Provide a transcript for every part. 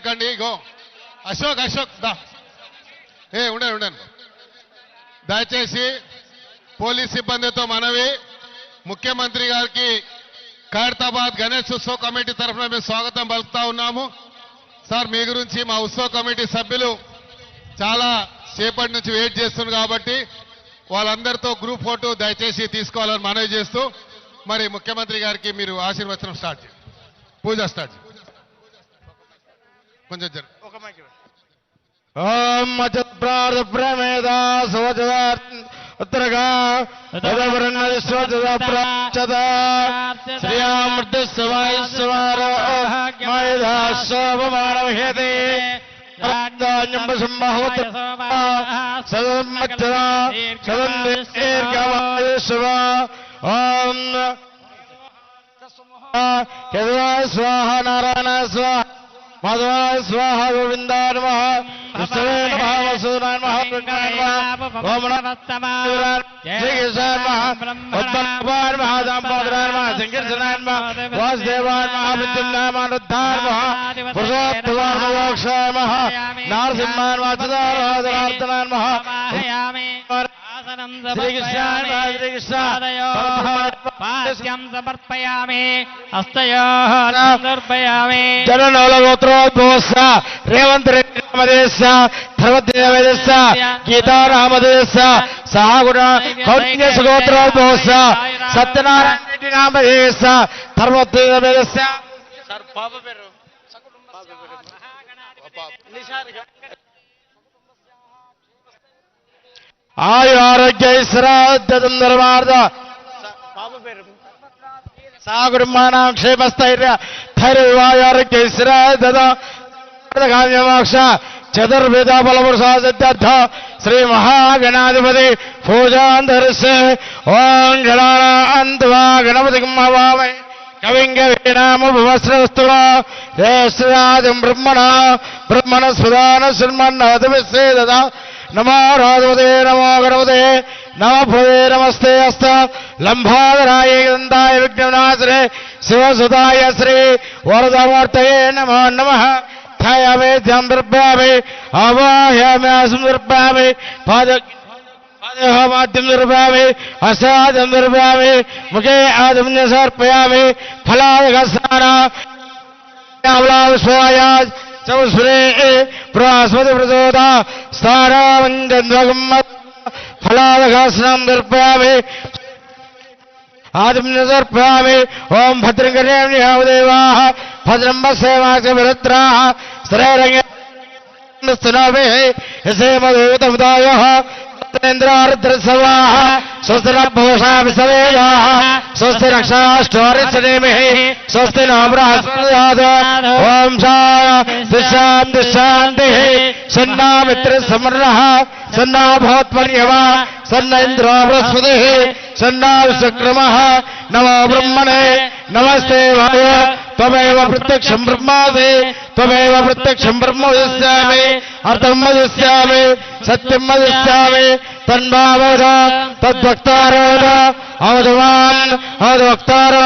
పడకండి గో అశోక్ అశోక్ దా. ఏ ఉండండి ఉండండి. దయచేసి పోలీస్ సిబ్బందితో మనవి. ముఖ్యమంత్రి గారికి ఖైరతాబాద్ గణేష్ ఉత్సవ కమిటీ తరఫున మేము స్వాగతం పలుకుతా ఉన్నాము. సార్ మీ గురించి మా ఉత్సవ కమిటీ సభ్యులు చాలా సేపటి నుంచి వెయిట్ చేస్తున్నారు కాబట్టి వాళ్ళందరితో గ్రూప్ ఫోటో దయచేసి తీసుకోవాలని మనవి చేస్తూ మరి ముఖ్యమంత్రి గారికి మీరు ఆశీర్వచనం స్టార్ట్ చేయండి. పూజ స్టార్ట్ చేయండి. కొంచెం జరు ఓం అచత్ప్రార్థ ప్రమేదా సవచదార్ ఉత్తరగా ఉదవరణస్వచద శ్రీయామృతస్వాయస్వారోమాయదాశోభమానమహ్యతే సదమ్మచ్చదా సదన్దీర్ఘమాయుష్వ ఓం యజమాయ స్వాహ నారాయణ స్వాహ మాధవాయ స్వాహ గోవిందాయ నమః విష్ణవే నమః వసుదాయ నమః కృష్ణాయ నమః ఓం శ్రీకృష్ణాయ నమః పద్మనాభాయ నమః దామోదరాయ నమః శంకర్షణాయ నమః వాసుదేవాయ నమః మృత్యుంజయాయ నమః రుద్ధాయ నమః పురుషోత్తమాయ నమః మోక్షాయ నమః నారసింహాయ నమః అచ్యుతాయ నమః జనార్దనాయ నమః శ్రీకృష్ణాయ నమః శ్రీకృష్ణ. పాద్యం సమర్పయామి హస్తయోః సమర్పయామి జననోలగోత్రోద్భవస్స రేవంత్ రెడ్డి ആയുരാരോഗ്യ ശ്രാദ്ധം നിർമാർദ്ദ സാകുടുംബാനാം ക്ഷേമസ്ഥൈര്യ ധരുവായാരോഗ്യ ശ്രാദ്ധകാമ്യമാക്ഷ ചതുർവിധ ഫലപുരുഷാസിദ്ധാർത്ഥ ശ്രീ മഹാഗണാധിപതി പൂജാന്തരസ് ഓം ഗണാനാന്ത്വാ ഗണപതി അവാമേ கவிங்க வீணாமுபவஸ்ரஸ்துவா ரேஷ்ராஜம் பிரம்மணா பிரம்மண சுதான சன்மன் அதுவிசேததா చతుర్వేద బలపురుషాసిద్ధార్థ శ్రీ నమో రాధవతే నమో గణపతే నమ భువే నమస్తే అస్త లంబాధరాయ గ్రంథాయ విఘ్ననాశరే శివసుధాయ శ్రీ వరదమూర్తయే నమో నమ పాద అసాదం ముఖే ఆదం సమర్పయామి చౌశ్రే ప్రాస్మతి ప్రచోద స్థానామంజన్వగం ఫలాదఘాసనం దర్పయామి ఆదిం సమర్పయామి ఓం భద్రం కర్యాదేవా భద్రం సేవాచ విరుద్రాः శ్రేరంగే యసేమదూతముదాయ स्वस्तिरत्नेन्द्रार्द्रसवाः स्वस्तिरभूषा विसवेयाः स्वस्ति रक्षाष्टोरिषदेमिः स्वस्ति नाम्रास्पदाद ॐ शान्तिशां दुःशान्तिः सन्ना मित्रसमर्णः सन्ना भवत्पर्यवा सन्न इंद्र बृहस्पतिः सन्ना विश्वक्रमः नमो ब्रह्मणे, नमस्ते वाय। त्वमेव प्रत्यक्षं ब्रह्मासि त्वमेव प्रत्यक्षं ब्रह्म वदिष्यामि अर्थं वदिष्यामि सत्यं वदिष्यामि तन्मावद तद्वक्तारोद अवधवान् अवधवक्तार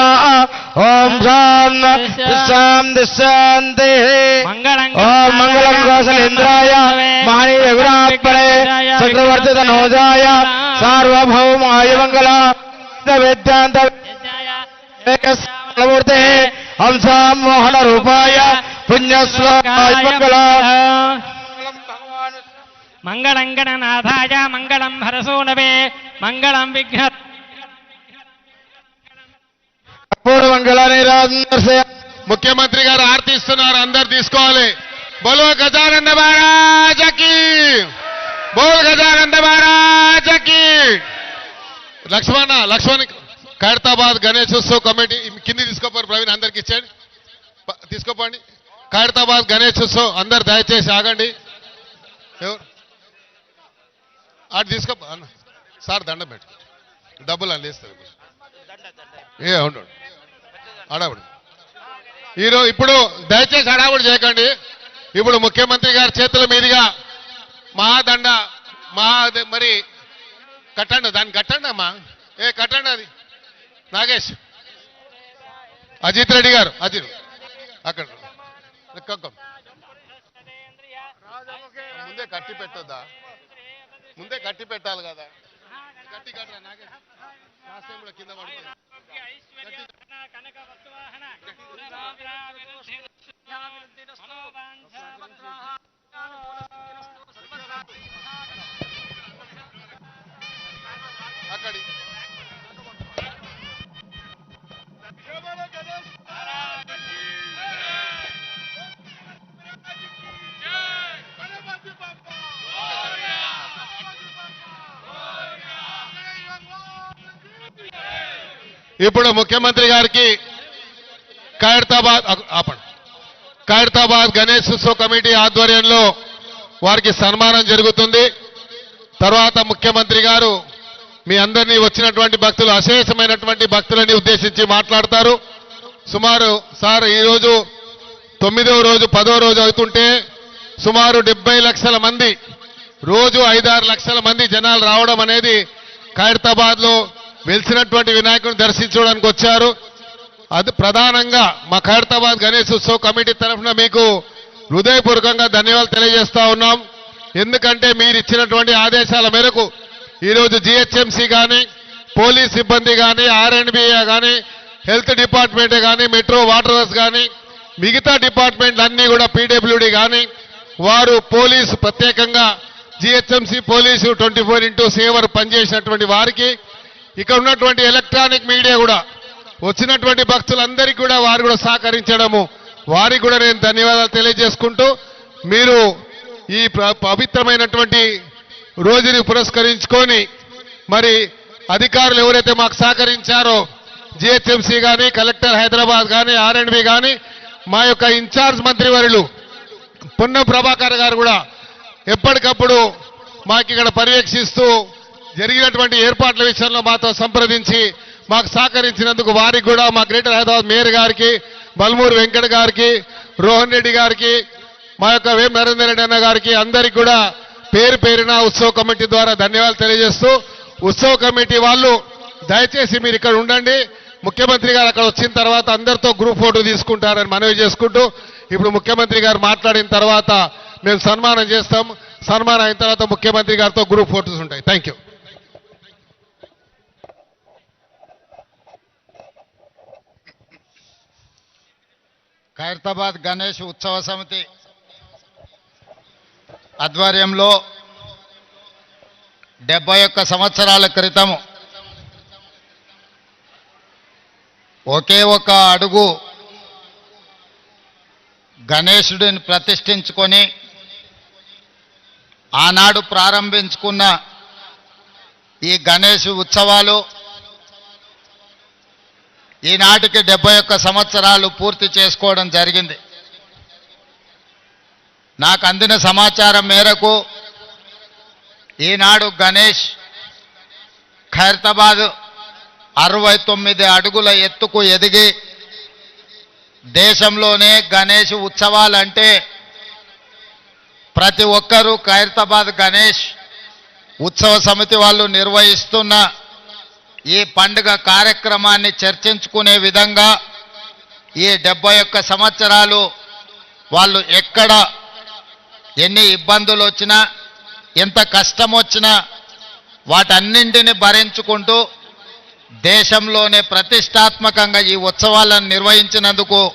ॐ शान् दिशां दिशान्तिः ॐ मङ्गलं कौशलेन्द्राय महानीयगुणापणे चक्रवर्तितनोजाय सार्वभौमाय मङ्गला वेद्यान्त एकस्मूर्तेः తనోజాయ సార్వభౌమాయ మంగళ వేదాంత మూర్తి హంసాం మోహన రూపాయ పుణ్యశ్లోకాయ మంగళ మంగళం గణనాథాయ మంగళం హరసూనవే మంగళం విఘ్న ముఖ్యమంత్రి గారు ఆర్తిస్తున్నారు అందరు తీసుకోవాలి. బోలో గజానంద మహారాజకి! బోల్ గజానంద మహారాజకి! లక్ష్మణ లక్ష్మణ్ ఖైరతాబాద్ గణేష్ కమిటీ కింది తీసుకోపోరు ప్రవీణ్ అందరికి ఇచ్చేయండి. తీసుకోపోండి. ఖైరతాబాద్ గణేష్ అందరు దయచేసి ఆగండి. ఎవరు? అటు తీసుకో అన్న. సార్ దండం పెట్టు. డబ్బులు అని ఇస్తారు ఏ అవును అడావుడు ఈరోజు ఇప్పుడు దయచేసి అడావుడు చేయకండి. ఇప్పుడు ముఖ్యమంత్రి గారి చేతుల మీదుగా మహాదండ మహా మరి కట్టండి దాన్ని కట్టండి అమ్మా ఏ కట్టండి అది. నాగేష్. అజిత్ రెడ్డి గారు అజిత్. అక్కడ ముందే కట్టి పెట్టద్దా? ముందే కట్టి పెట్టాలి కదా. కట్టి కట్టరా నాగేష్. లాస్ట్ టైం కూడా కింద పడుతుంది. అక్కడి. ఇప్పుడు ముఖ్యమంత్రి గారికి ఖైరతాబాద్ ఆపండి. ఖైరతాబాద్ గణేష్ ఉత్సవ కమిటీ ఆధ్వర్యంలో వారికి సన్మానం జరుగుతుంది. తర్వాత ముఖ్యమంత్రి గారు మీ అందరినీ వచ్చినటువంటి భక్తులు అశేషమైనటువంటి భక్తులని ఉద్దేశించి మాట్లాడతారు. సుమారు సార్ ఈరోజు తొమ్మిదవ రోజు పదో రోజు అవుతుంటే సుమారు డెబ్బై లక్షల మంది రోజు ఐదారు లక్షల మంది జనాలు రావడం అనేది ఖైరతాబాద్లో వెలిసినటువంటి వినాయకుడిని దర్శించడానికి వచ్చారు. అది ప్రధానంగా మా ఖైరతాబాద్ గణేష్ ఉత్సవ్ కమిటీ తరఫున మీకు హృదయపూర్వకంగా ధన్యవాదాలు తెలియజేస్తా ఉన్నాం. ఎందుకంటే మీరు ఇచ్చినటువంటి ఆదేశాల మేరకు ఈరోజు జిహెచ్ఎంసీ కానీ పోలీస్ సిబ్బంది కానీ ఆర్ఎండ్బిఏ కానీ హెల్త్ డిపార్ట్మెంట్ కానీ మెట్రో వాటర్స్ కానీ మిగతా డిపార్ట్మెంట్లు అన్నీ కూడా పీడబ్ల్యూడి కానీ వారు పోలీసు ప్రత్యేకంగా GHMC police twenty four into seven పనిచేసినటువంటి వారికి ఇక్కడ ఉన్నటువంటి ఎలక్ట్రానిక్ మీడియా కూడా వచ్చినటువంటి భక్తులందరికీ కూడా వారు కూడా సహకరించడము. వారికి కూడా నేను ధన్యవాదాలు తెలియజేసుకుంటూ మీరు ఈ పవిత్రమైనటువంటి రోజుని పురస్కరించుకొని మరి అధికారులు ఎవరైతే మాకు సహకరించారో జిహెచ్ఎంసీ కానీ కలెక్టర్ హైదరాబాద్ కానీ ఆర్ఎండ్బి కానీ మా యొక్క ఇన్ఛార్జ్ మంత్రివర్యులు పున్న ప్రభాకర్ గారు కూడా ఎప్పటికప్పుడు మాకు ఇక్కడ పర్యవేక్షిస్తూ జరిగినటువంటి ఏర్పాట్ల విషయంలో మాతో సంప్రదించి మాకు సహకరించినందుకు వారికి కూడా మా గ్రేటర్ హైదరాబాద్ మేయర్ గారికి బల్మూరు వెంకట గారికి రోహన్ రెడ్డి గారికి మా యొక్క వేం నరేందర్ రెడ్డి అన్న గారికి అందరికి కూడా పేరు పేరున ఉత్సవ కమిటీ ద్వారా ధన్యవాదాలు తెలియజేస్తూ ఉత్సవ కమిటీ వాళ్ళు దయచేసి మీరు ఇక్కడ ఉండండి. ముఖ్యమంత్రి గారు అక్కడ వచ్చిన తర్వాత అందరితో గ్రూప్ ఫోటో తీసుకుంటారని మనవి చేసుకుంటూ ఇప్పుడు ముఖ్యమంత్రి గారు మాట్లాడిన తర్వాత మేము సన్మానం చేస్తాం. సన్మానం అయిన తర్వాత ముఖ్యమంత్రి గారితో గ్రూప్ ఫోటోస్ ఉంటాయి. థ్యాంక్ యూ ఖైరతాబాద్ గణేష్ ఉత్సవ సమితి ఆధ్వర్యంలో డెబ్బై ఒక్క సంవత్సరాల క్రితం ఒకే ఒక అడుగు గణేశుడిని ప్రతిష్ఠించుకొని ఆనాడు ప్రారంభించుకున్న ఈ గణేష్ ఉత్సవాలు ఈనాటికి డెబ్బై ఒక్క సంవత్సరాలు పూర్తి చేసుకోవడం జరిగింది. నాకు అందిన సమాచారం మేరకు ఈనాడు గణేష్ ఖైరతాబాద్ అరవై తొమ్మిది అడుగుల ఎత్తుకు ఎదిగి దేశంలోనే గణేష్ ఉత్సవాలంటే ప్రతి ఒక్కరూ ఖైరతాబాద్ గణేష్ ఉత్సవ సమితి వాళ్ళు నిర్వహిస్తున్న ఈ పండుగ కార్యక్రమాన్ని చర్చించుకునే విధంగా ఈ డెబ్బై ఒక్క సంవత్సరాలు వాళ్ళు ఎక్కడ ఎన్ని ఇబ్బందులు వచ్చినా ఎంత కష్టం వచ్చినా వాటన్నింటిని భరించుకుంటూ దేశంలోనే ప్రతిష్టాత్మకంగా ఈ ఉత్సవాలను నిర్వహించినందుకు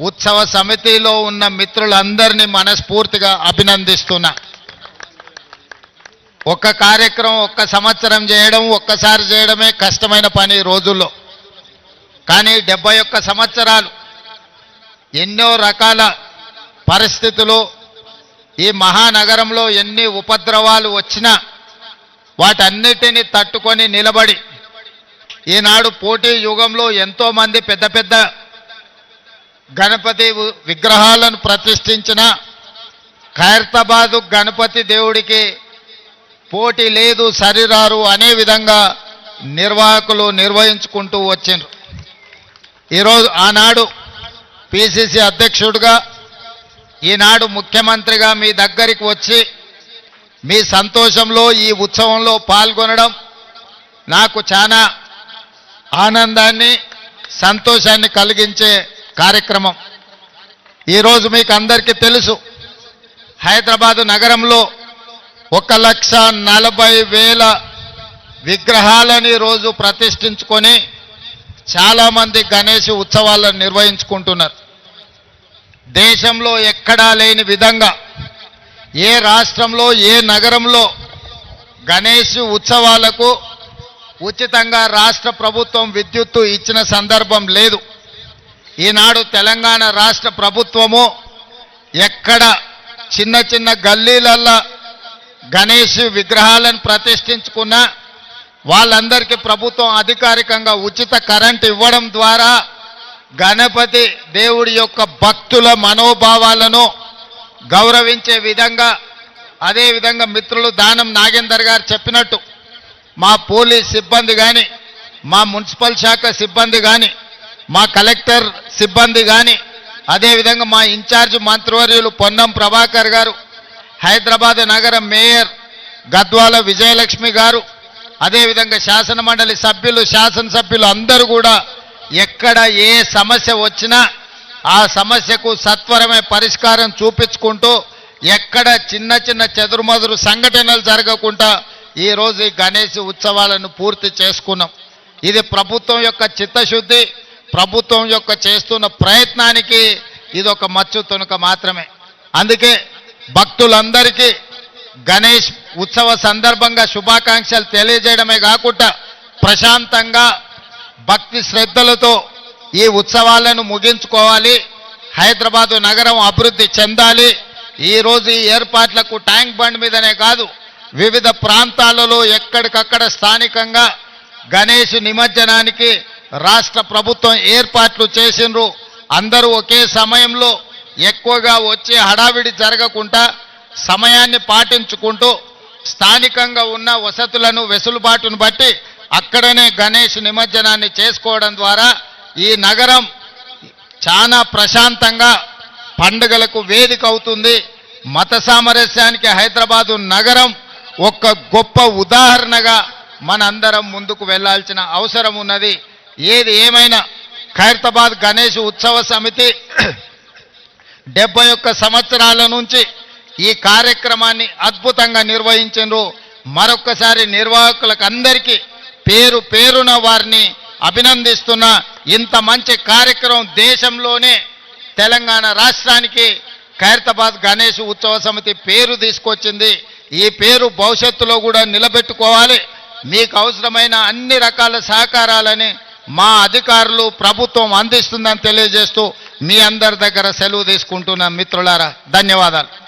ఉత్సవ సమితిలో ఉన్న మిత్రులందరినీ మనస్ఫూర్తిగా అభినందిస్తున్నా. ఒక్క కార్యక్రమం ఒక్క సంవత్సరం చేయడం ఒక్కసారి చేయడమే కష్టమైన పని రోజుల్లో. కానీ డెబ్బై ఒక్క సంవత్సరాలు ఎన్నో రకాల పరిస్థితులు ఈ మహానగరంలో ఎన్ని ఉపద్రవాలు వచ్చినా వాటన్నిటిని తట్టుకొని నిలబడి ఈనాడు పోటీ యుగంలో ఎంతోమంది పెద్ద పెద్ద గణపతి విగ్రహాలను ప్రతిష్ఠించిన ఖైరతాబాదు గణపతి దేవుడికి పోటీ లేదు సరిరారు అనే విధంగా నిర్వాహకులు నిర్వహించుకుంటూ వచ్చిండ్రు. ఈరోజు ఆనాడు పిసిసి అధ్యక్షుడిగా ఈనాడు ముఖ్యమంత్రిగా మీ దగ్గరికి వచ్చి మీ సంతోషంలో ఈ ఉత్సవంలో పాల్గొనడం నాకు చాలా ఆనందాన్ని సంతోషాన్ని కలిగించే కార్యక్రమం. ఈరోజు మీకు అందరికీ తెలుసు హైదరాబాదు నగరంలో ఒక లక్ష నలభై వేల విగ్రహాలని రోజు ప్రతిష్ఠించుకొని చాలామంది గణేష్ ఉత్సవాలను నిర్వహించుకుంటున్నారు. దేశంలో ఎక్కడా లేని విధంగా ఏ రాష్ట్రంలో ఏ నగరంలో గణేష్ ఉత్సవాలకు ఉచితంగా రాష్ట్ర ప్రభుత్వం విద్యుత్తు ఇచ్చిన సందర్భం లేదు. ఈనాడు తెలంగాణ రాష్ట్ర ప్రభుత్వము ఎక్కడ చిన్న చిన్న గల్లీలల్లో గణేష్ విగ్రహాలను ప్రతిష్ఠించుకున్న వాళ్ళందరికీ ప్రభుత్వం అధికారికంగా ఉచిత కరెంట్ ఇవ్వడం ద్వారా గణపతి దేవుడి యొక్క భక్తుల మనోభావాలను గౌరవించే విధంగా అదేవిధంగా మిత్రులు దానం నాగేందర్ గారు చెప్పినట్టు మా పోలీస్ సిబ్బంది కానీ మా మున్సిపల్ శాఖ సిబ్బంది కానీ మా కలెక్టర్ సిబ్బంది కానీ అదేవిధంగా మా ఇన్ఛార్జ్ మంత్రివర్యులు పొన్నం ప్రభాకర్ గారు హైదరాబాద్ నగర మేయర్ గద్వాల విజయలక్ష్మి గారు అదేవిధంగా శాసన మండలి సభ్యులు శాసనసభ్యులు అందరూ కూడా ఎక్కడ ఏ సమస్య వచ్చినా ఆ సమస్యకు సత్వరమే పరిష్కారం చూపించుకుంటూ ఎక్కడ చిన్న చిన్న చెదురుమదురు సంఘటనలు జరగకుండా ఈరోజు ఈ గణేష్ ఉత్సవాలను పూర్తి చేసుకున్నాం. ఇది ప్రభుత్వం యొక్క చిత్తశుద్ధి ప్రభుత్వం యొక్క చేస్తున్న ప్రయత్నానికి ఇది ఒక మచ్చు తునుక మాత్రమే. అందుకే భక్తులందరికీ గణేష్ ఉత్సవ సందర్భంగా శుభాకాంక్షలు తెలియజేయడమే కాకుండా ప్రశాంతంగా భక్తి శ్రద్ధలతో ఈ ఉత్సవాలను ముగించుకోవాలి. హైదరాబాదు నగరం అభివృద్ధి చెందాలి. ఈ రోజు ఈ ఏర్పాట్లకు ట్యాంక్ బండ్ మీదనే కాదు వివిధ ప్రాంతాలలో ఎక్కడికక్కడ స్థానికంగా గణేష్ నిమజ్జనానికి రాష్ట్ర ప్రభుత్వం ఏర్పాట్లు చేసిండ్రు. అందరూ ఒకే సమయంలో ఎక్కువగా వచ్చే హడావిడి జరగకుండా సమయాన్ని పాటించుకుంటూ స్థానికంగా ఉన్న వసతులను వెసులుబాటును బట్టి అక్కడనే గణేష్ నిమజ్జనాన్ని చేసుకోవడం ద్వారా ఈ నగరం చాలా ప్రశాంతంగా పండుగలకు వేదిక అవుతుంది. మత సామరస్యానికి హైదరాబాదు నగరం ఒక గొప్ప ఉదాహరణగా మనందరం ముందుకు వెళ్ళాల్సిన అవసరం ఉన్నది. ఏది ఏమైనా ఖైరతాబాద్ గణేష్ ఉత్సవ సమితి డెబ్బై ఒక్క సంవత్సరాల నుంచి ఈ కార్యక్రమాన్ని అద్భుతంగా నిర్వహించారు మరొక్కసారి నిర్వాహకులకు అందరికీ పేరు పేరున వారిని అభినందిస్తున్న. ఇంత మంచి కార్యక్రమం దేశంలోనే తెలంగాణ రాష్ట్రానికి ఖైరతాబాద్ గణేష్ ఉత్సవ సమితి పేరు తీసుకొచ్చింది. ఈ పేరు భవిష్యత్తులో కూడా నిలబెట్టుకోవాలి. మీకు అవసరమైన అన్ని రకాల సహకారాలని మా అధికారులు ప్రభుత్వం అందిస్తుందని తెలియజేస్తూ మీ అందరి దగ్గర సెలవు తీసుకుంటున్న మిత్రులారా. ధన్యవాదాలు.